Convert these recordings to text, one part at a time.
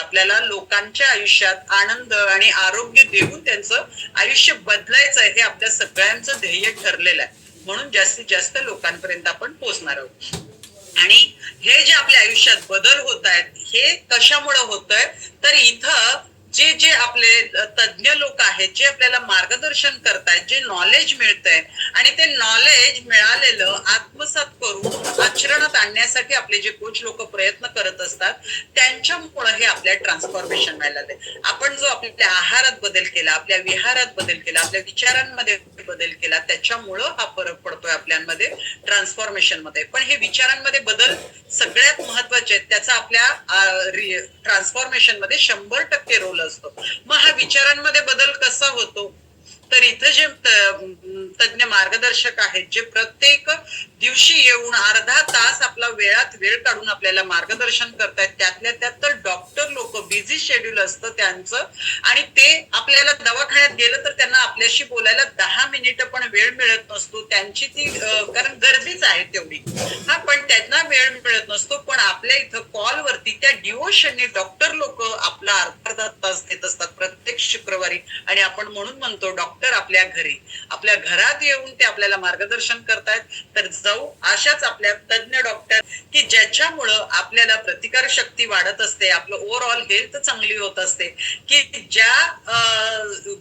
आपल्याला लोकांच्या आयुष्यात आनंद आणि आरोग्य देऊन त्यांचं आयुष्य बदलायचं आहे हे आपल्या सगळ्यांचं ध्येय ठरलेलं आहे. म्हणून जास्तीत जास्त लोकांपर्यंत आपण पोहोचणार आहोत. आणि हे जे आपल्या आयुष्यात बदल होत आहेत हे कशामुळे होत आहे तर इथं जे जे आपले तज्ज्ञ लोक आहेत जे आपल्याला मार्गदर्शन करतायत जे नॉलेज मिळतंय आणि ते नॉलेज मिळालेलं आत्मसात करून आचरणात आणण्यासाठी आपले जे कोच लोक प्रयत्न करत असतात त्यांच्यामुळे हे आपल्या ट्रान्सफॉर्मेशन व्हायला लागले आपण जो आपल्या आहारात बदल केला आपल्या विहारात बदल केला आपल्या विचारांमध्ये बदल केला त्याच्यामुळं हा फरक पडतोय आपल्यामध्ये ट्रान्सफॉर्मेशनमध्ये. पण हे विचारांमध्ये बदल सगळ्यात महत्त्वाचे आहेत त्याचा आपल्या ट्रान्सफॉर्मेशनमध्ये शंभर टक्के रोल असतो. मग हा विचारांमध्ये बदल कसा होतो? तर इथं जे तज्ज्ञ तज्ञ मार्गदर्शक आहेत जे प्रत्येक दिवशी येऊन अर्धा तास आपला वेळात वेळ काढून आपल्याला मार्गदर्शन करतायत त्यातल्या त्यात तर डॉक्टर लोक बिझी शेड्यूल असतं त्यांचं. आणि ते आपल्याला दवाखान्यात गेलं तर त्यांना आपल्याशी बोलायला दहा मिनिटं पण वेळ मिळत नसतो. त्यांची ती कारण गर्दीच आहे तेवढी. हा पण त्यांना वेळ मिळत नसतो. पण आपल्या इथं कॉलवरती त्या डिओशनने डॉक्टर लोक आपला अर्धा तास देत असतात प्रत्येक शुक्रवारी. आणि आपण म्हणून म्हणतो डॉक्टर आपल्या घरी. आपल्या घरात येऊन ते आपल्याला मार्गदर्शन करतायत. तर जाऊ अशाच आपल्या तज्ञ डॉक्टर की ज्याच्यामुळं आपल्याला प्रतिकार शक्ती वाढत असते. आपलं ओव्हरऑल हेल्थ चांगली होत असते. की ज्या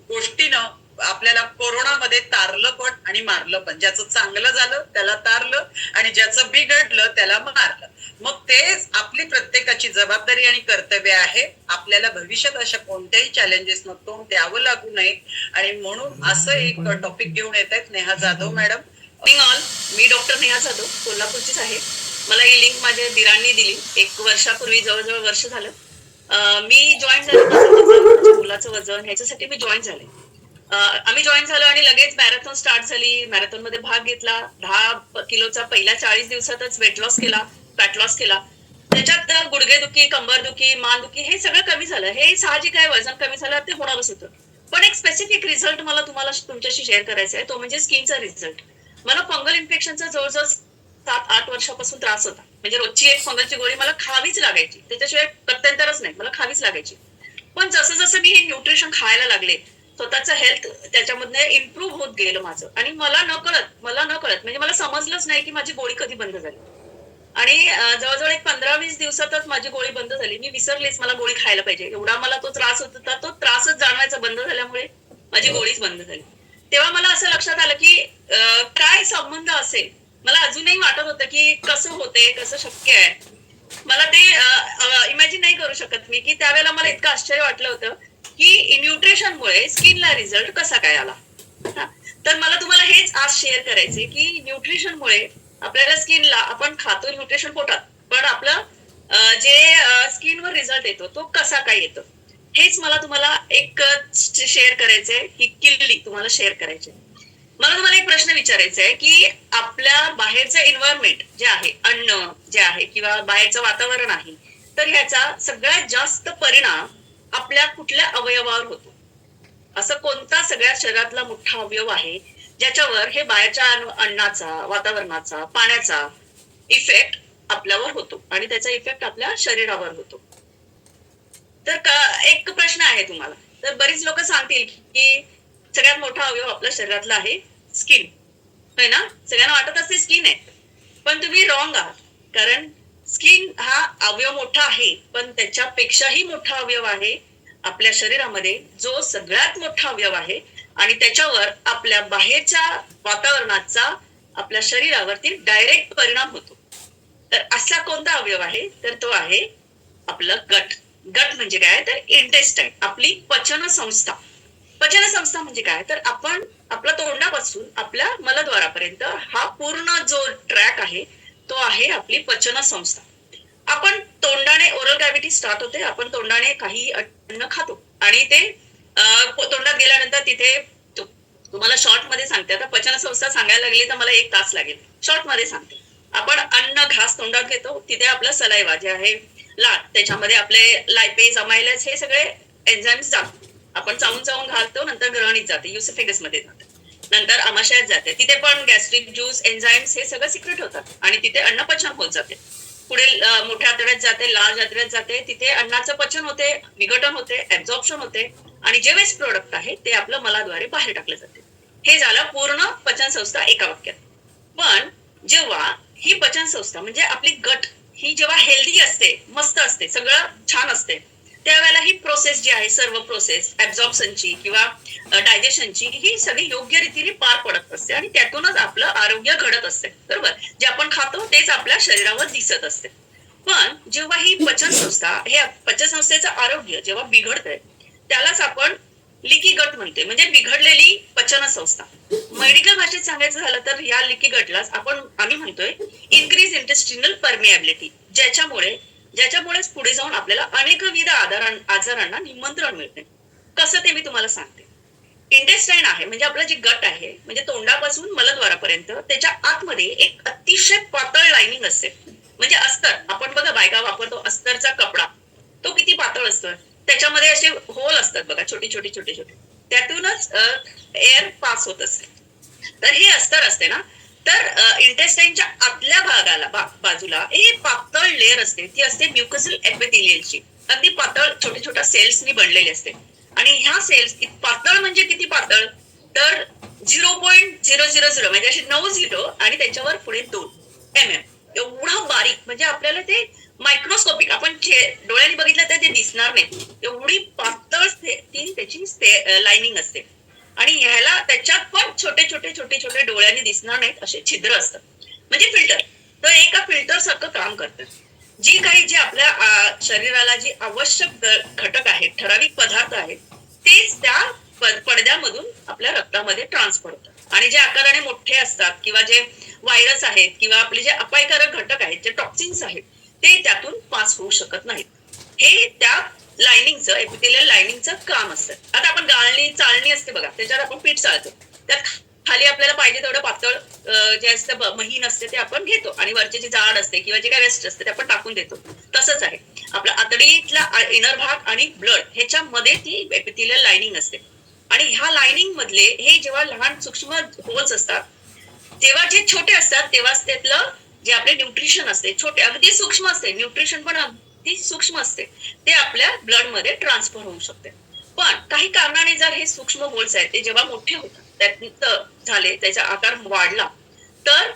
गोष्टीनं आपल्याला कोरोनामध्ये तारलं पण आणि मारलं पण. ज्याचं चांगलं झालं त्याला तारलं आणि ज्याचं बिघडलं त्याला मारलं. मग तेच आपली प्रत्येकाची जबाबदारी आणि कर्तव्य आहे. आपल्याला भविष्यात अशा कोणत्याही चॅलेंजेस तोंड द्यावं लागू नये. आणि म्हणून असं एक टॉपिक घेऊन येत आहेत नेहा जाधव मॅडम. ऑल मी डॉक्टर नेहा जाधव कोल्हापूरचीच आहे. मला ही लिंक माझ्या दिरांनी दिली. एक वर्षापूर्वी जवळजवळ वर्ष झालं. मी जॉईन झाले. मुलाचं वजन ह्याच्यासाठी मी जॉईन झाले. आम्ही जॉईन झालो आणि लगेच मॅरेथॉन स्टार्ट झाली. मॅरेथॉनमध्ये भाग घेतला. दहा किलोचा पहिल्या चाळीस दिवसातच वेट लॉस केला फॅट लॉस केला. त्याच्यात गुडघेदुखी कंबरदुखी मानदुखी हे सगळं कमी झालं. हे साहजिक आहे वजन कमी झालं ते होणारच होतं. पण एक स्पेसिफिक रिझल्ट मला तुम्हाला तुमच्याशी शेअर करायचा आहे. तो म्हणजे स्किनचा रिझल्ट मला फंगल इन्फेक्शनचा जवळजवळ सात आठ वर्षापासून त्रास होता. म्हणजे रोजची एक फंगलची गोळी मला खावीच लागायची. त्याच्याशिवाय प्रत्यंतरच नाही. मला खावीच लागायची. पण जसं जसं मी हे न्यूट्रिशन खायला लागले स्वतःचं हेल्थ त्याच्यामधनं इम्प्रूव्ह होत गेलं माझं. आणि मला न कळत मला न कळत म्हणजे मला समजलंच नाही की माझी गोळी कधी बंद झाली. आणि जवळजवळ एक पंधरा वीस दिवसातच माझी गोळी बंद झाली. मी विसरलीच मला गोळी खायला पाहिजे. एवढा मला तो त्रास होत होता तो त्रासच जाणवायचा बंद झाल्यामुळे माझी गोळीच बंद झाली. तेव्हा मला असं लक्षात आलं की काय संबंध असेल? मला अजूनही वाटत होतं की कसं होते कसं शक्य आहे? मला ते इमॅजिन नाही करू शकत मी की त्यावेळेला मला इतकं आश्चर्य वाटलं होतं की न्यूट्रिशनमुळे स्किनला रिझल्ट कसा काय आला? तर मला तुम्हाला हेच आज शेअर करायचे की न्यूट्रिशनमुळे आपल्याला स्किनला आपण खातो न्यूट्रिशन पोटात पण आपलं जे स्किनवर रिझल्ट येतो तो कसा काय येतो? हेच मला तुम्हाला एक शेअर करायचंय ही किल्ली तुम्हाला शेअर करायची मला तुम्हाला एक प्रश्न विचारायचा आहे की आपल्या बाहेरचं एन्व्हायरमेंट जे आहे अन्न जे आहे किंवा बाहेरचं वातावरण आहे तर ह्याचा सगळ्यात जास्त परिणाम आपल्या कुठल्या अवयवावर होतो. असं कोणता सगळ्या शरीरातला मोठा अवयव आहे ज्याच्यावर हे बाहेरच्या अन्नाचा वातावरणाचा पाण्याचा इफेक्ट आपल्यावर होतो आणि त्याचा इफेक्ट आपल्या शरीरावर होतो. तर का एक प्रश्न आहे तुम्हाला. तर बरीच लोक सांगतील की सगळ्यात मोठा अवयव आपल्या शरीरातला आहे स्किन है ना? सगळ्यांना वाटत असते स्किन आहे. पण तुम्ही रॉंग आहात. कारण स्किन हा अवयव मोठा आहे पण त्याच्यापेक्षाही मोठा अवयव आहे आपल्या शरीरामध्ये जो सगळ्यात मोठा अवयव आहे. आणि त्याच्यावर आपल्या बाहेरच्या वातावरणाचा आपल्या शरीरावरती डायरेक्ट परिणाम होतो. तर असा कोणता अवयव आहे? तर तो आहे आपलं गट. गट म्हणजे काय? तर इंटेस्टाईन आपली पचन संस्था पचन संस्था म्हणजे काय? तर आपण आपल्या तोंडापासून आपल्या मलद्वारापर्यंत हा पूर्ण जो ट्रॅक आहे तो आहे आपली पचन संस्था आपण तोंडाने ओरल कॅव्हिटी स्टार्ट होते आपण तोंडाने काही अन्न खातो. आणि ते तोंडात गेल्यानंतर तिथे तुम्हाला शॉर्टमध्ये सांगते. आता पचन संस्था सांगायला लागली तर मला एक तास लागेल. शॉर्टमध्ये सांगते. आपण अन्न घास तोंडात घेतो. तिथे आपलं सलायवा जे आहे. लाट त्याच्यामध्ये आपले लायपेज अमायलेज हे सगळे एन्झाईम्स जातात. आपण चावून चावून घालतो नंतर ग्रहणीत जाते युसेफेगसमध्ये जाते. नंतर आमाशयात जाते. तिथे पण गॅस्ट्रिक ज्यूस एन्झाईम्स हे सगळं सिक्रेट होतात. आणि तिथे अन्न पचन होत जाते. पुढे मोठ्या आतड्यात जाते लार्ज आतड्यात जाते. तिथे अन्नाचं पचन होते विघटन होते ऍब्झॉर्प्शन होते. आणि जे वेस्ट प्रोडक्ट आहे ते आपलं मलाद्वारे बाहेर टाकले जाते. हे झालं पूर्ण पचन संस्था एका वाक्यात. पण जेव्हा ही पचन संस्था म्हणजे आपली गट ही जेव्हा हेल्दी असते मस्त असते सगळं छान असते त्यावेळेला ही प्रोसेस जी आहे सर्व प्रोसेस ऍब्झॉर्प्शनची किंवा डायजेशनची ही सगळी योग्य रीतीने पार पडत असते आणि त्यातूनच आपलं आरोग्य घडत असते. बरोबर? जे आपण खातो तेच आपल्या शरीरावर दिसत असते. पण जेव्हा ही पचन संस्था हे पचन संस्थेचं आरोग्य जेव्हा बिघडतंय त्यालाच आपण लिकी गट म्हणते म्हणजे बिघडलेली पचन संस्था मेडिकल भाषेत सांगायचं झालं तर या लिकी गटलाच आपण आम्ही म्हणतोय इन्क्रीज इंटेस्टिनल परमिएबिलिटी ज्याच्यामुळे ज्याच्यामुळेच पुढे जाऊन आपल्याला अनेकविध आजारां आजारांना निमंत्रण मिळते. कसं ते मी तुम्हाला सांगते. इंटेस्टाईन आहे म्हणजे आपलं जे गट आहे म्हणजे तोंडापासून मलद्वारापर्यंत त्याच्या आतमध्ये एक अतिशय पातळ लाइनिंग असते. म्हणजे अस्तर आपण बघा बायका वापरतो अस्तरचा कपडा. तो किती पातळ असतो त्याच्यामध्ये असे होल असतात बघा छोटे छोटे छोटे छोटे. त्यातूनच एअर पास होत असते. तर हे अस्तर असते ना तर इंटेस्टाईनच्या आतल्या भागाला बा- बाजूला एक पातळ लेअर असते. ती असते म्युकसल एपिथिलियलची अगदी पातळ छोट्या छोट्या सेल्सनी बनलेली असते. आणि ह्या सेल्स पातळ म्हणजे किती पातळ? तर zero point zero zero zero म्हणजे असे नऊ झिरो आणि त्याच्यावर पुढे दोन एम एम एवढं बारीक म्हणजे आपल्याला ते मायक्रोस्कोपिक आपण डोळ्यांनी बघितलं तर ते दिसणार नाही. एवढी पातळ ती त्याची लाइनिंग असते. आणि ह्याला त्याच्यात पण छोटे छोटे छोटे छोटे डोळ्यांनी दिसणार नाहीत असे छिद्र असतात. म्हणजे फिल्टर. तर एका फिल्टर सारखं काम करतात जी काही जे आपल्या शरीराला जी आवश्यक घटक आहेत ठराविक पदार्थ आहेत तेच त्या पडद्यामधून आपल्या रक्तामध्ये ट्रान्सफर होतात आणि जे आकाराने मोठे असतात किंवा जे व्हायरस आहेत किंवा आपले जे अपायकारक घटक आहेत जे टॉक्सिन्स आहेत ते त्यातून पास होऊ शकत नाहीत. हे त्या लायनिंगचं एपिथेलियल लायनिंगचं काम असतं. आता आपण गाळणी चाळणी असते बघा त्याच्यावर आपण पीठ चालतो त्यात खाली आपल्याला पाहिजे तेवढं पातळ जे असतं महीन असते ते आपण घेतो. आणि वरचे जे जाड असते किंवा जे काय वेस्ट असते ते आपण टाकून देतो. तसंच आहे. आपला आतडीतला इनर भाग आणि ब्लड ह्याच्यामध्ये ती एपिथेलियल लाइनिंग असते. आणि ह्या लाइनिंग मधले हे जेव्हा लहान सूक्ष्म होल्स असतात जेव्हा जे छोटे असतात तेव्हाच त्यातलं जे आपले न्यूट्रिशन असते छोटे अगदी सूक्ष्म असते. न्यूट्रिशन पण ती सूक्ष्म असते. ते आपल्या ब्लडमध्ये ट्रान्सफर होऊ शकते. पण काही कारणाने जर हे सूक्ष्म होल्स आहेत ते जेव्हा मोठे होतात त्यात झाले त्याचा आकार वाढला तर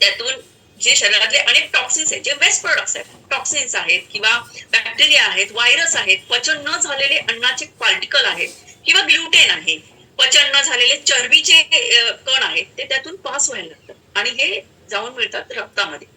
त्यातून जे शरीरातले अनेक टॉक्सिन्स आहेत जे वेस्ट प्रोडक्ट्स आहेत टॉक्सिन्स आहेत किंवा बॅक्टेरिया आहेत व्हायरस आहेत पचन न झालेले अन्नाचे पार्टिकल आहेत किंवा ग्लुटेन आहे पचन न झालेले चरबीचे कण आहेत ते त्यातून पास व्हायला लागतात. आणि हे जाऊन मिळतात रक्तामध्ये.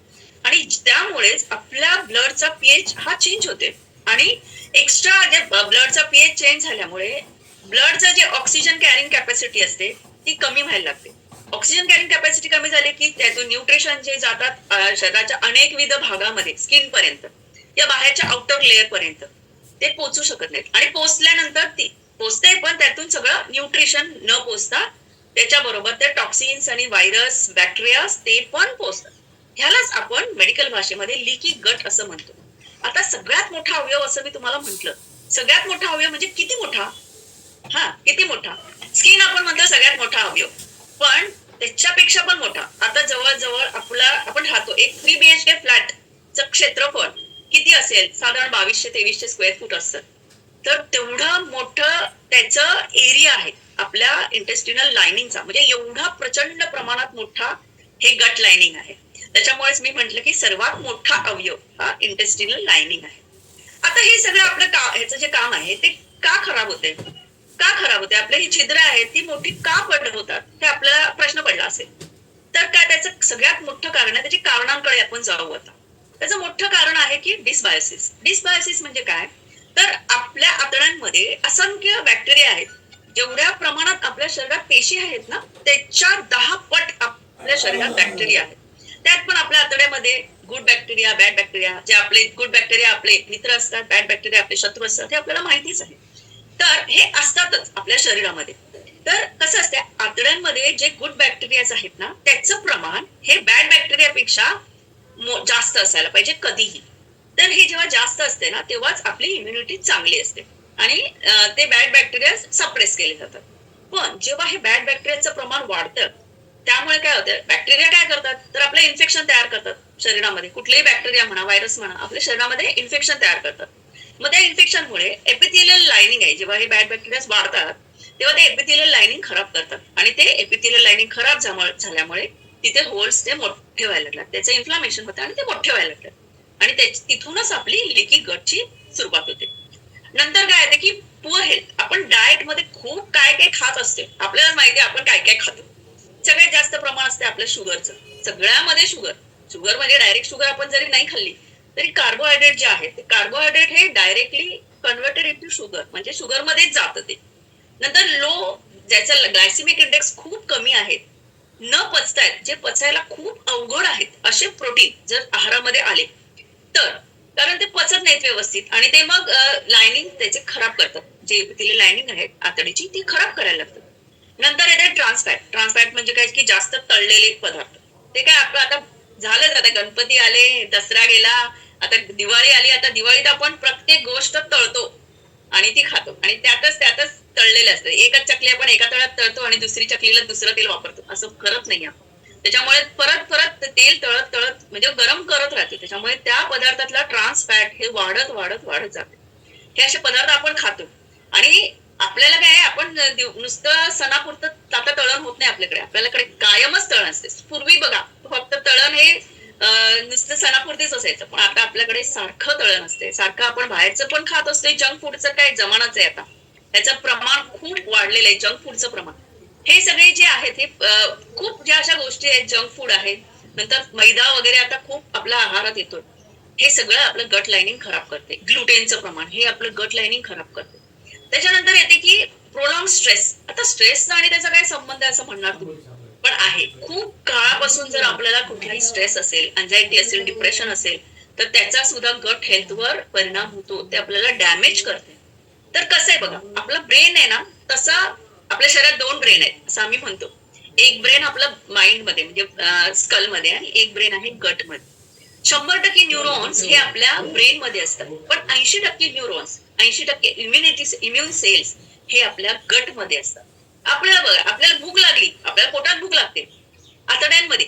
आणि त्यामुळेच आपल्या ब्लडचा पीएच हा चेंज होते. आणि एक्स्ट्रा जे ब्लडचा पीएच चेंज झाल्यामुळे ब्लडचं जे ऑक्सिजन कॅरिंग कॅपॅसिटी असते ती कमी व्हायला लागते. ऑक्सिजन कॅरिंग कॅपॅसिटी कमी झाली की त्यातून न्यूट्रिशन जे जातात अ, शरीराच्या अनेकविध भागामध्ये स्किन पर्यंत या बाहेरच्या आउटर लेअर पर्यंत ते पोचू शकत नाहीत. आणि पोचल्यानंतर ती पोचते पण त्यातून सगळं न्यूट्रिशन न पोचता त्याच्याबरोबर ते टॉक्सिन्स आणि व्हायरस बॅक्टेरिया ते पण पोचतात. ह्यालाच आपण मेडिकल भाषेमध्ये लिकी गट असं म्हणतो. आता सगळ्यात मोठा अवयव असं मी तुम्हाला म्हंटल. सगळ्यात मोठा अवयव म्हणजे किती मोठा? हा किती मोठा? स्किन आपण म्हणतो सगळ्यात मोठा अवयव. पण त्याच्यापेक्षा पण मोठा. आता जवळजवळ आपला आपण राहतो एक थ्री बीएचके फ्लॅटचं क्षेत्रफळ किती असेल? साधारण बावीसशे तेवीसशे स्क्वेअर फूट असतं. तर तेवढं मोठं त्याचं एरिया आहे आपल्या इंटेस्टिनल लाइनिंगचा म्हणजे एवढा प्रचंड प्रमाणात मोठा हे गट लाइनिंग आहे. त्याच्यामुळेच मी म्हंटल की सर्वात मोठा अवयव हा इंटेस्टिनल लाइनिंग आहे. आता हे सगळं आपलं का ह्याचं जे काम आहे ते का खराब होते का खराब होते आपले ही छिद्र आहेत ती मोठी का पडत होतात? हे आपल्याला प्रश्न पडला असेल. तर काय त्याचं सगळ्यात मोठं कारण आहे त्याची कारणांकडे आपण जाऊ आता. त्याचं मोठं कारण आहे की डिसबायोसिस डिसबायोसिस म्हणजे काय? तर आपल्या आतड्यांमध्ये असंख्य बॅक्टेरिया आहेत. जेवढ्या प्रमाणात आपल्या शरीरात पेशी आहेत ना त्याच्या दहा पट आपल्या शरीरात बॅक्टेरिया आहेत. त्यात पण आपल्या आतड्यामध्ये गुड बॅक्टेरिया बॅड बॅक्टेरिया जे आपले गुड बॅक्टेरिया आपले मित्र असतात बॅड बॅक्टेरिया आपले शत्रू असतात हे आपल्याला माहितीच आहे. तर हे असतातच आपल्या शरीरामध्ये. तर कसं असते आतड्यांमध्ये जे गुड बॅक्टेरियाज आहेत ना त्याचं प्रमाण हे बॅड बॅक्टेरियापेक्षा जास्त असायला पाहिजे कधीही. तर हे जेव्हा जास्त असते ना तेव्हाच आपली इम्युनिटी चांगली असते. आणि ते बॅड बॅक्टेरिया सप्रेस केले जातात. पण जेव्हा हे बॅड बॅक्टेरियाचं प्रमाण वाढतं त्यामुळे काय होतं बॅक्टेरिया काय करतात? तर आपलं इन्फेक्शन तयार करतात शरीरामध्ये. कुठलेही बॅक्टेरिया म्हणा व्हायरस म्हणा आपल्या शरीरामध्ये इन्फेक्शन तयार करतात. मग त्या इन्फेक्शनमुळे एपिथिलियल लाइनिंग आहे. जेव्हा हे बॅड बॅक्टेरिया वाढतात तेव्हा ते एपिथिलियल लाइनिंग खराब करतात. आणि ते एपिथिलियल लाइनिंग खराब झाल्यामुळे तिथे होल्स ते मोठे व्हायला लागतात. त्याचं इन्फ्लामेशन होतं आणि ते मोठे व्हायला लागतात. आणि तिथूनच आपली लिकी गटची सुरुवात होते. नंतर काय येते की पुअर हेल्थ आपण डाएटमध्ये खूप काय काय खात असते. आपल्याला माहिती आपण काय काय खातो. सगळ्यात जास्त प्रमाण असते आपल्या शुगरचं. सगळ्यामध्ये शुगर. शुगर म्हणजे डायरेक्ट शुगर आपण जरी नाही खाल्ली तरी कार्बोहायड्रेट जे आहे ते कार्बोहायड्रेट हे डायरेक्टली कन्व्हर्टेड इंटू शुगर म्हणजे शुगरमध्येच जातं ते. नंतर लो ज्याचा ग्लायसिमिक इंडेक्स खूप कमी आहेत न पचतायत जे पचायला खूप अवघड आहेत असे प्रोटीन जर आहारामध्ये आले तर. कारण ते पचत नाहीत व्यवस्थित आणि ते मग लायनिंग त्याचे खराब करतात. जे तिले लायनिंग आहे आतडीची ती खराब करायला लागतात. नंतर येते ट्रान्सफॅट ट्रान्सफॅट म्हणजे काय? की जास्त तळलेले पदार्थ. ते काय आपलं आता झालंच. आता गणपती आले दसरा गेला आता दिवाळी आली आता दिवाळीत आपण प्रत्येक गोष्ट तळतो आणि ती खातो. आणि त्यातच त्यातच तळलेले असते. एकच चकली आपण एका तळ्यात तळतो आणि दुसरी चकलीला दुसरं तेल वापरतो. असं करत नाही आपण. त्याच्यामुळे परत परत तेल तळत तळत म्हणजे गरम करत राहते. त्याच्यामुळे त्या पदार्थातला ट्रान्स फॅट हे वाढत वाढत वाढत जाते. हे असे पदार्थ आपण खातो. आणि आपल्याला काय आपण नुसतं सणापुरतं आता तळण होत नाही आपल्याकडे. आपल्याकडे कायमच तळण असते. पूर्वी बघा फक्त तळण हे नुसतं सणापुरतीच असायचं. पण आता आपल्याकडे सारखं तळण असते. सारखं आपण बाहेरचं पण खात असते जंक फूडचं काय जमानाच आहे आता. त्याचं प्रमाण खूप वाढलेलं आहे जंक फूडचं प्रमाण. हे सगळे जे आहेत हे खूप ज्या अशा गोष्टी आहेत जंक फूड आहेत नंतर मैदा वगैरे आता खूप आपल्या आहारात येतो हे सगळं आपलं गट लाइनिंग खराब करते. ग्लुटेनचं प्रमाण हे आपलं गट लाइनिंग खराब करते. त्याच्यानंतर येते की प्रोलॉंग स्ट्रेस आता स्ट्रेसचा आणि त्याचा काय संबंध आहे असं म्हणणार तुम्ही पण आहे. खूप काळापासून जर आपल्याला कुठलाही स्ट्रेस असेल अँझायटी असेल डिप्रेशन असेल तर त्याचा सुद्धा गट हेल्थवर परिणाम होतो. ते आपल्याला डॅमेज करते. तर कसं आहे बघा आपला ब्रेन आहे ना तसा आपल्या शरीरात दोन ब्रेन आहेत असं आम्ही म्हणतो. एक ब्रेन आपलं माइंडमध्ये म्हणजे स्कलमध्ये आणि एक ब्रेन आहे गटमध्ये. शंभर टक्के न्यूरॉन्स हे आपल्या ब्रेन मध्ये असतात. पण ऐंशी टक्के न्यूरॉन्स ऐंशी टक्के इम्युनिटी इम्युन सेल्स हे आपल्या गटमध्ये असतात. आपल्याला बघा आपल्याला भूक लागली आपल्या पोटात भूक लागते. आतड्यांमध्ये.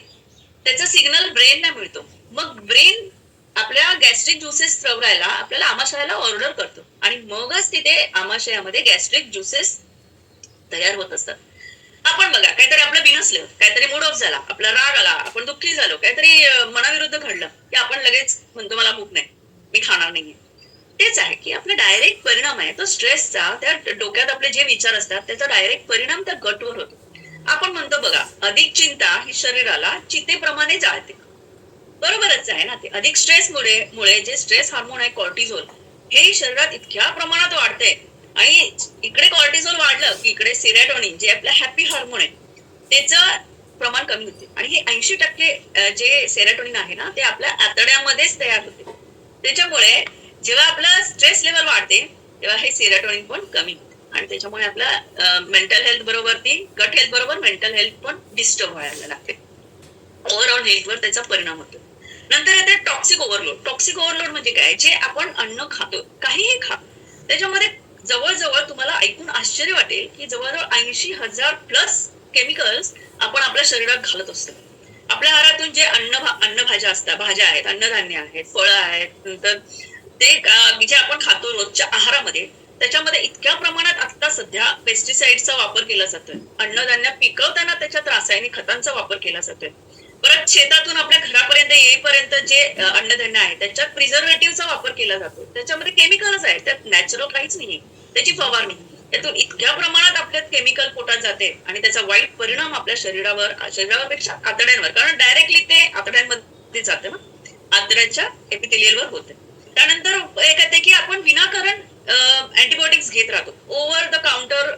त्याचा सिग्नल ब्रेनला मिळतो. मग ब्रेन आपल्या गॅस्ट्रिक ज्युसेस स्त्रवरायला आपल्याला आमाशयाला ऑर्डर करतो. आणि मगच तिथे आमाशयामध्ये गॅस्ट्रिक ज्युसेस तयार होत असतात. आपण बघा काहीतरी आपलं बिनसलं काहीतरी मूड ऑफ झाला आपला राग आला आपण दुःखी झालो काहीतरी मनाविरुद्ध घडलं की आपण लगेच म्हणतो मला भूक नाही मी खाणार नाहीये. तेच आहे की आपला डायरेक्ट परिणाम आहे तो स्ट्रेसचा त्या डोक्यात आपले जे विचार असतात त्याचा डायरेक्ट परिणाम त्या गटवर होतो. आपण म्हणतो बघा अधिक चिंता ही शरीराला चितेप्रमाणे जाळते. बरोबरच आहे ना ते. अधिक स्ट्रेसमुळे मुळे जे स्ट्रेस हार्मोन आहे कॉर्टिझोल हे शरीरात इतक्या प्रमाणात वाढते आणि इकडे कॉर्टिझोल वाढलं की इकडे सिरेटोनिन जे आपलं हॅपी हार्मोन आहे त्याचं प्रमाण कमी होते. आणि हे ऐंशी टक्के जे सेरेटोनिन आहे ना ते आपल्या आतड्यामध्येच तयार होते. त्याच्यामुळे जेव्हा आपलं स्ट्रेस लेवल वाढते तेव्हा हे सेरेटोनिन पण कमी होते. आणि त्याच्यामुळे आपला मेंटल हेल्थ बरोबर ती गट हेल्थ बरोबर मेंटल हेल्थ पण डिस्टर्ब व्हायला लागते. ओव्हरऑल हेल्थवर त्याचा परिणाम होतो. नंतर येते टॉक्सिक ओव्हरलोड टॉक्सिक ओव्हरलोड म्हणजे काय? जे आपण अन्न खातो काहीही खा त्याच्यामध्ये जवळजवळ तुम्हाला ऐकून आश्चर्य वाटेल की जवळजवळ ऐंशी हजार प्लस केमिकल्स आपण आपल्या शरीरात घालत असतो. आपल्या आहारातून जे अन्न अन्नभाज्या असतात भाज्या आहेत अन्नधान्य आहेत फळं आहेत नंतर ते जे आपण खातो रोजच्या आहारामध्ये त्याच्यामध्ये इतक्या प्रमाणात आता सध्या पेस्टिसाइडचा वापर केला जातोय. अन्नधान्य पिकवताना त्याच्यात रासायनिक खतांचा वापर केला जातोय. परत शेतातून आपल्या घरापर्यंत येईपर्यंत जे अन्नधान्य आहे त्याच्यात प्रिझर्वेटिव्हचा वापर केला जातो. त्याच्यामध्ये केमिकलच आहे त्यात नॅचरल काहीच नाहीये. त्याची फवारणी त्यातून इतक्या प्रमाणात आपल्यात केमिकल पोटात जाते आणि त्याचा वाईट परिणाम आपल्या शरीरावर शरीरापेक्षा आतड्यांवर कारण डायरेक्टली ते आतड्यांमध्ये जाते ना. आतड्याच्या एपिथेलियलवर होते. त्यानंतर एक येते की आपण विनाकारण अँटीबायोटिक्स घेत राहतो. ओव्हर द काउंटर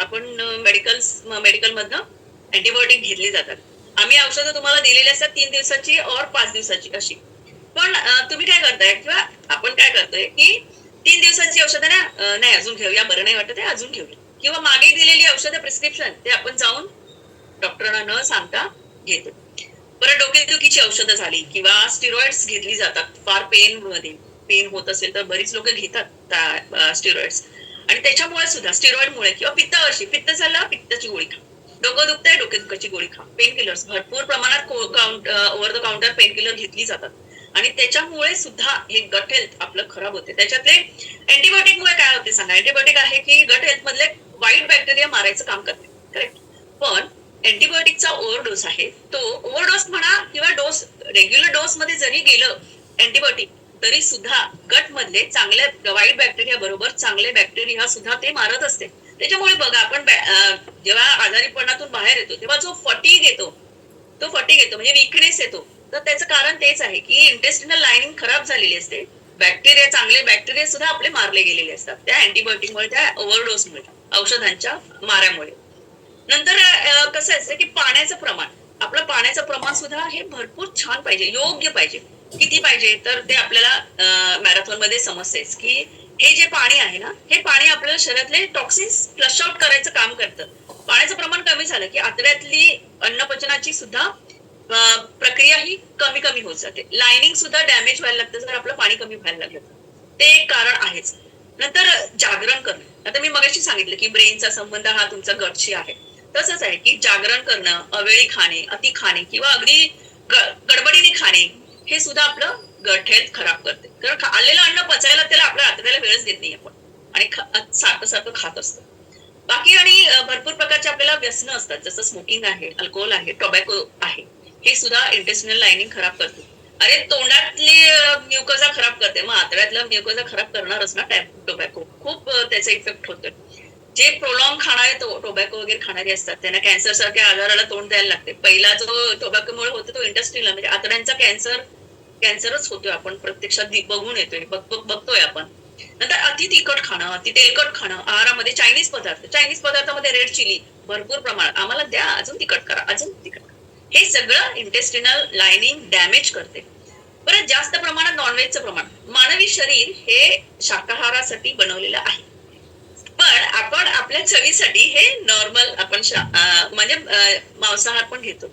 आपण मेडिकल मेडिकल मधनं अँटीबायोटिक घेतली जातात. आम्ही औषधं तुम्हाला दिलेली असतात तीन दिवसाची और पाच दिवसाची अशी. पण तुम्ही काय करताय किंवा आपण काय करतोय की तीन दिवसांची औषधं ना नाही अजून घेऊया बरं नाही वाटत आहे अजून घेऊया. किंवा मागे दिलेली औषधं प्रिस्क्रिप्शन ते आपण जाऊन डॉक्टरांना न सांगता घेतो. परत डोकेदुखीची औषधं झाली किंवा स्टिरॉइड्स घेतली जातात. फार पेन मध्ये पेन होत असेल तर बरीच लोक घेतात स्टिरॉइड्स आणि त्याच्यामुळे सुद्धा स्टिरॉइडमुळे किंवा किंवा अशी पित्त झालं पित्ताची गोळी खा. डोकं दुखतंय डोकेदुखाची गोळी खा. पेन किलर्स भरपूर प्रमाणात over the counter pain killer घेतली जातात. आणि त्याच्यामुळे सुद्धा हे गट हेल्थ आपलं खराब होते. त्याच्यातले अँटीबायोटिक मुळे काय होते सांगा? अँटीबायोटिक आहे की गट हेल्थ मधले वाईट बॅक्टेरिया मारायचं काम करते. करेक्ट पण अँटीबायोटिकचा ओव्हरडोस आहे तो ओव्हरडोस म्हणा किंवा डोस रेग्युलर डोस मध्ये जरी गेलं अँटीबायोटिक तरी सुद्धा गट मधले चांगल्या वाईट बॅक्टेरिया बरोबर चांगले बॅक्टेरिया सुद्धा ते मारत असते. त्याच्यामुळे बघा आपण जेव्हा आजारीपणातून बाहेर येतो तेव्हा जो फटीग येतो तो फटीग येतो म्हणजे विकनेस येतो तर त्याचं कारण तेच आहे की इंटेस्टिनल लाईनिंग खराब झालेली असते. बॅक्टेरिया चांगले बॅक्टेरिया सुद्धा आपले मारले गेलेले असतात त्या अँटीबायोटिकमुळे त्या ओव्हरडोसमुळे औषधांच्या माऱ्यामुळे. नंतर कसं असतं की पाण्याचं प्रमाण आपलं पाण्याचं प्रमाण सुद्धा हे भरपूर छान पाहिजे योग्य पाहिजे. किती पाहिजे तर ते आपल्याला मॅरेथॉनमध्ये समजतेच की हे जे पाणी आहे ना हे पाणी आपल्याला शरीरातले टॉक्सिन्स फ्लश आउट करायचं काम करतं. पाण्याचं प्रमाण कमी झालं की आतड्यातली अन्नपचनाची सुद्धा प्रक्रिया ही कमी कमी होत जाते. लाइनिंग सुद्धा डॅमेज व्हायला लागतं जर आपलं पाणी कमी व्हायला लागलं ते एक कारण आहेच. नंतर जागरण करणं. आता मी मगाशी सांगितलं की ब्रेनचा संबंध हा तुमचा गटशी आहे. तसंच आहे की जागरण करणं अवेळी खाणे अति खाणे किंवा अगदी ग- गडबडीने खाणे हे सुद्धा आपलं गट हेल्थ खराब करते. कारण आलेलं अन्न पचायला त्याला आपल्या आतड्याला वेळच देत नाही आपण. आणि सारखं सारखं खात असतो. बाकी आणि भरपूर प्रकारचे आपल्याला व्यसनं असतात. जसं स्मोकिंग आहे अल्कोहोल आहे टोबॅको आहे. हे सुद्धा इंटेस्टिनल लाइनिंग खराब करते. अरे तोंडातली म्युकोजा खराब करते. मग आतड्यातला म्युकोजा खराब करणारच ना टोबॅको खूप त्याचा इफेक्ट होतोय. जे प्रोलॉंग खाणारे तो टोबॅको वगैरे खाणारे असतात त्यांना कॅन्सर सारख्या आजाराला तोंड द्यायला लागते. पहिला जो टोबॅकोमुळे होतो तो इंडस्ट्रीला म्हणजे आतड्यांचा कॅन्सर कॅन्सरच होतोय आपण प्रत्यक्षात बघून येतोय. बघ- बघ- बघतोय आपण. नंतर अति तिखट खाणं अति तेलकट खाणं आहारामध्ये चायनीज पदार्थ. चायनीज पदार्थामध्ये रेड चिली भरपूर प्रमाणात. आम्हाला द्या अजून तिखट करा अजून तिखट करा. हे सगळं इंटेस्टिनल लाइनिंग डॅमेज करते. परत जास्त प्रमाणात नॉनव्हेजचं प्रमाण. मानवी शरीर हे शाकाहारासाठी बनवलेलं आहे. पण आपण आपल्या चवीसाठी हे नॉर्मल आपण म्हणजे मांसाहार पण घेतो.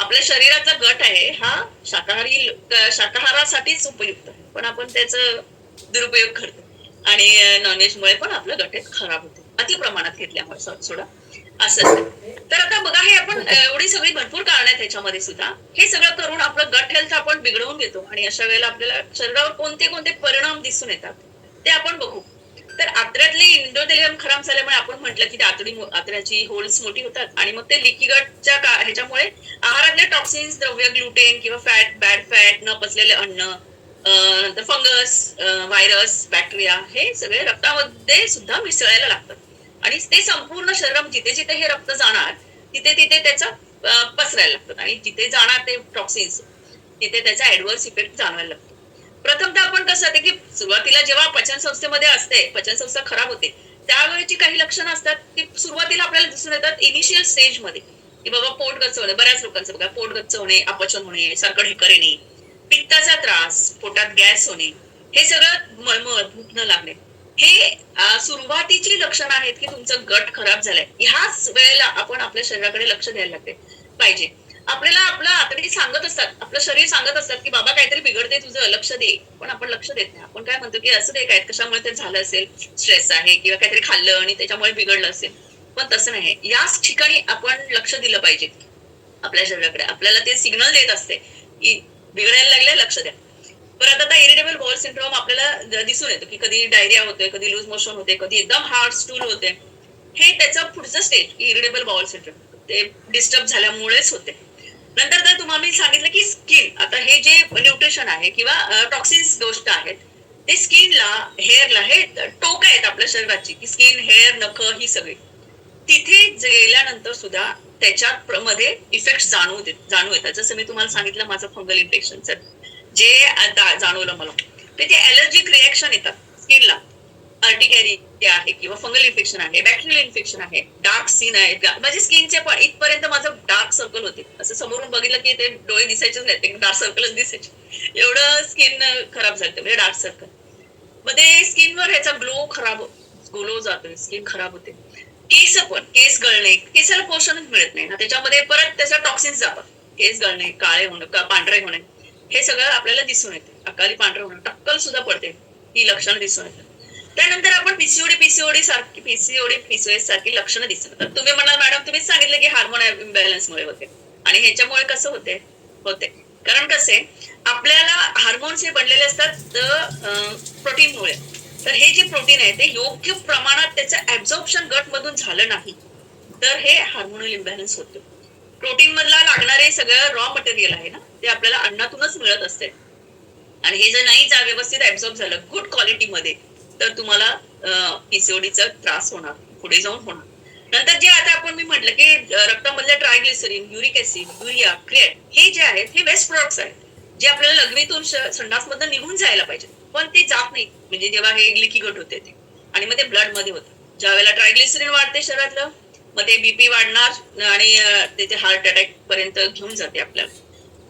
आपल्या शरीराचा गट आहे हा शाकाहारी शाकाहारासाठीच उपयुक्त आहे. पण आपण त्याचा दुरुपयोग करतो. आणि नॉनव्हेजमुळे पण आपलं गट हे खराब होते. अति प्रमाणात घेतल्यामुळे सोडा. असं तर आता बघा हे आपण एवढी सगळी भरपूर कारण आहेत त्याच्यामध्ये सुद्धा. हे सगळं करून आपलं गट हेल्थ आपण बिघडवून घेतो. आणि अशा वेळेला आपल्याला शरीरावर कोणते कोणते परिणाम दिसून येतात ते आपण बघू. तर आत्र्यातले इंडोथेलियम खराब झाल्यामुळे आपण म्हटलं की आतडी आत्र्याची होल्स मोठी होतात आणि मग ते लिकी गटच्या का- ह्याच्यामुळे आहारातले टॉक्सिन्स द्रव्य ग्लुटेन किंवा फॅट बॅड फॅट न पचलेले अन्न नंतर फंगस व्हायरस बॅक्टेरिया हे सगळे रक्तामध्ये सुद्धा मिसळायला लागतात. आणि ते संपूर्ण शरीरात जिथे जिथे हे रक्त जाणार तिथे तिथे त्याचा पसरायला लागतात. आणि जिथे जाणार ते टॉक्सिन्स तिथे त्याचा ऍडव्हर्स इफेक्ट जाणवायला लागतो. प्रथमतः आपण कसं आहे की सुरुवातीला जेव्हा पचन संस्थेमध्ये असते पचन संस्था खराब होते त्यावेळेची काही लक्षणं असतात की सुरुवातीला आपल्याला दिसून येतात इनिशियल स्टेजमध्ये. की बाबा पोट गच्च होणे बऱ्याच लोकांचं बघा पोट गच्च होणे अपचन होणे सारखं ढेकर येणे पित्ताचा त्रास पोटात गॅस होणे हे सगळं मळमळ भूकणं लागणे. हे सुरुवातीची लक्षणं आहेत की तुमचं गट खराब झालंय. ह्याच वेळेला आपण आपल्या शरीराकडे लक्ष द्यायला लागते. पाहिजे. आपल्याला आपलं आतडी सांगत असतात आपलं शरीर सांगत असतात की बाबा काहीतरी बिघडते तुझं लक्ष दे. पण आपण लक्ष देत नाही. आपण काय म्हणतो की असं दे काय कशामुळे ते झालं असेल? स्ट्रेस आहे किंवा काहीतरी खाल्लं आणि त्याच्यामुळे बिघडलं असेल? पण तसं नाही. याच ठिकाणी आपण लक्ष दिलं पाहिजे आपल्या शरीराकडे. आपल्याला ते सिग्नल देत असते की बिघडायला लागले लक्ष द्या. परत आता इरिटेबल बॉल सिंड्रोम आपल्याला दिसून येतो की कधी डायरिया होते कधी लूज मोशन होते कधी एकदम हार्ड स्टूल होते हे त्याचं पुढचं स्टेज इरिटेबल बॉल सिंड्रोम ते डिस्टर्ब झाल्यामुळेच होते नंतर तर तुम्हाला मी सांगितलं की स्किन आता हे जे न्यूट्रिशन आहे किंवा टॉक्सिन्स गोष्ट आहेत ते स्किनला हेअरला हे टोक आहेत आपल्या शरीराची की स्किन हेअर नख ही सगळी. तिथे गेल्यानंतर सुद्धा त्याच्या मध्ये इफेक्ट जाणवू देत जाणवू येतात. जसं मी तुम्हाला सांगितलं माझं फंगल इन्फेक्शनचं जे जाणवलं मला. तिथे अलर्जिक रिॲक्शन येतात स्किनला अर्टिकॅरी आहे किंवा फंगल इन्फेक्शन आहे बॅक्टेरियल इन्फेक्शन आहे डार्क सीन आहे. माझी स्किनचे पण इथपर्यंत माझं डार्क सर्कल होते. असं समोरून बघितलं की ते डोळे दिसायचेच नाही ते डार्क सर्कलच दिसायचे. एवढं स्किन खराब झालं म्हणजे डार्क सर्कलमध्ये स्किनवर ह्याचा ग्लो खराब ग्लो जातो स्किन खराब होते. केस पण केस गळणे केसाला पोषणच मिळत नाही ना. त्याच्यामध्ये परत त्याचा टॉक्सिन्स जातात. केस गळणे काळे होणं का- पांढरे होणे. हे सगळं आपल्याला दिसून येते. अकाली पांढरे होणं. टक्कल सुद्धा पडते. ही लक्षणं दिसून येतात. त्यानंतर आपण पीसीओडी पीसीओडी सारखी पीसीओडी पीसीओएस सारखी लक्षणं दिसतात. तर तुम्ही म्हणाल मॅडम तुम्ही सांगितलं की हार्मोन इम्बॅलन्समुळे होते. आणि ह्याच्यामुळे कसं होते? होते. कारण कसे? आपल्याला हार्मोन्स हे बनलेले असतात प्रोटीनमुळे तर हे जे प्रोटीन आहे ते योग्य प्रमाणात त्याचं ऍब्झॉर्प्शन गट मधून झालं नाही तर हे हार्मोनल इम्बॅलन्स होतो. प्रोटीन मधला लागणारे सगळं रॉ मटेरियल आहे ना ते आपल्याला अन्नातूनच मिळत असते. आणि हे जर नाही जा व्यवस्थित ऍब्झॉर्ब झालं गुड क्वालिटीमध्ये तर तुम्हाला पीसीओडीचा त्रास होणार पुढे जाऊन होणार. नंतर जे आता आपण मी म्हटलं की रक्तामधल्या रक्तामधले triglyceride uric acid urea create हे जे आहेत हे वेस्ट प्रोडक्ट्स आहेत जे आपल्याला लघवीतून संडासमधून निघून जायला पाहिजे. पण ते जात नाही. म्हणजे जेव्हा हे लिकी गट होते ते. आणि मग ते ब्लडमध्ये होतं. ज्या वेळेला ट्रायग्लिसरीन वाढते शरीरातलं मग ते बीपी वाढणार आणि त्याचे ते हार्ट अटॅक पर्यंत घेऊन जाते आपल्याला.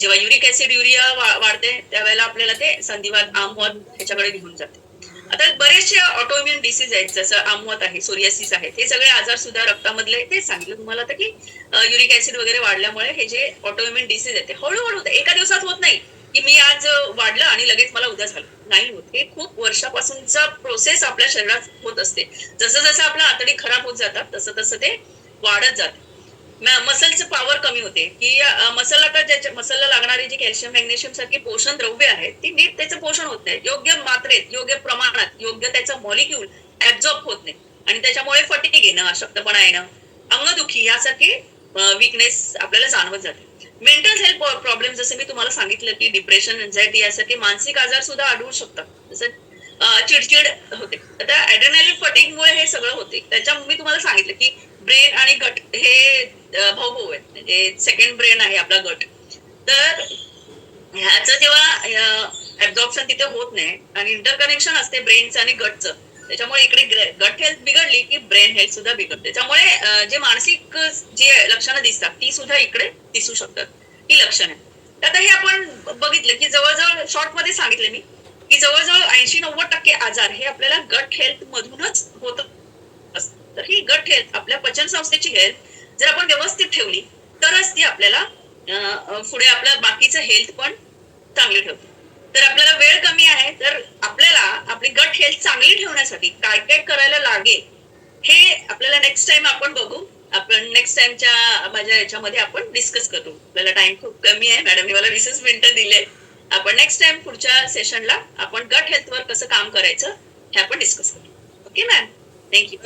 जेव्हा युरिक ऍसिड युरिया वाढते त्यावेळेला आपल्याला ते संधिवात आमवत ह्याच्याकडे घेऊन जाते. आता बरेचसे ऑटोइम्युन डिसीज आहेत जसं आमवत आहे सोरियासिस आहे हे सगळे आजार सुद्धा रक्तामधले ते सांगितलं तुम्हाला तर की युरिक ऍसिड वगैरे वाढल्यामुळे हे जे ऑटोइम्युन डिसीज आहेत ते हळूहळू एका दिवसात होत नाही की मी आज वाढलं आणि लगेच मला उद्या झालं. नाही होत. हे खूप वर्षापासूनचा प्रोसेस आपल्या शरीरात होत असते. जसं जसं आपलं आतडी खराब होत जातात तसं तसं ते वाढत जाते. मसलचं पॉवर कमी होते. की मसल आता ज्याच्या मसलला लागणारी जी कॅल्शियम मॅग्नेशियम सारखी पोषण द्रव्य आहेत ती नीट त्याचं पोषण होत नाही. योग्य मात्रेत योग्य प्रमाणात योग्य त्याचं मॉलिक्यूल ऍब्झॉर्ब होत नाही. आणि त्याच्यामुळे फटिक येणं अशक्तपणा येणं अंगदुखी यासारखी विकनेस आपल्याला जाणवत जाते. मेंटल हेल्थ प्रॉब्लेम जसं मी तुम्हाला सांगितलं की डिप्रेशन एन्झायटी यासारखे मानसिक आजार सुद्धा आढळू शकतात. जसं चिडचिड होते. आता ऍड्रेनालिन फटिकमुळे हे सगळं होते. त्याच्या मी तुम्हाला सांगितलं की ब्रेन आणि गट हे भाऊ भाऊ आहेत. म्हणजे सेकंड ब्रेन आहे आपला गट. तर ह्याचं जेव्हा ऍब्झॉर्प्शन तिथे होत नाही आणि इंटरकनेक्शन असते ब्रेनचं आणि गटचं त्याच्यामुळे इकडे गट हेल्थ बिघडली की ब्रेन हेल्थ सुद्धा बिघडते. त्याच्यामुळे जे मानसिक अं, जी लक्षणं दिसतात ती सुद्धा इकडे दिसू शकतात. ही लक्षणं. तर आता हे आपण बघितलं की जवळजवळ शॉर्टमध्ये सांगितले मी की जवळजवळ ऐंशी नव्वद टक्के आजार हे आपल्याला गट हेल्थ मधूनच होत तर ही गट हेल्थ आपल्या पचन संस्थेची हेल्थ जर आपण व्यवस्थित ठेवली तरच ती आपल्याला पुढे आपलं बाकीचं हेल्थ पण चांगली ठेवते. तर आपल्याला वेळ कमी आहे तर आपल्याला आपली गट हेल्थ चांगली ठेवण्यासाठी काय काय करायला लागेल हे आपल्याला नेक्स्ट टाइम आपण बघू. आपण नेक्स्ट टाइमच्या माझ्या याच्यामध्ये आपण डिस्कस करू आपल्याला टाइम खूप कमी आहे मॅडमने मला वीसच मिनिटं दिले आपण नेक्स्ट टाइम पुढच्या सेशनला आपण गट हेल्थवर कसं काम करायचं हे आपण डिस्कस करू ओके मॅम थँक्यू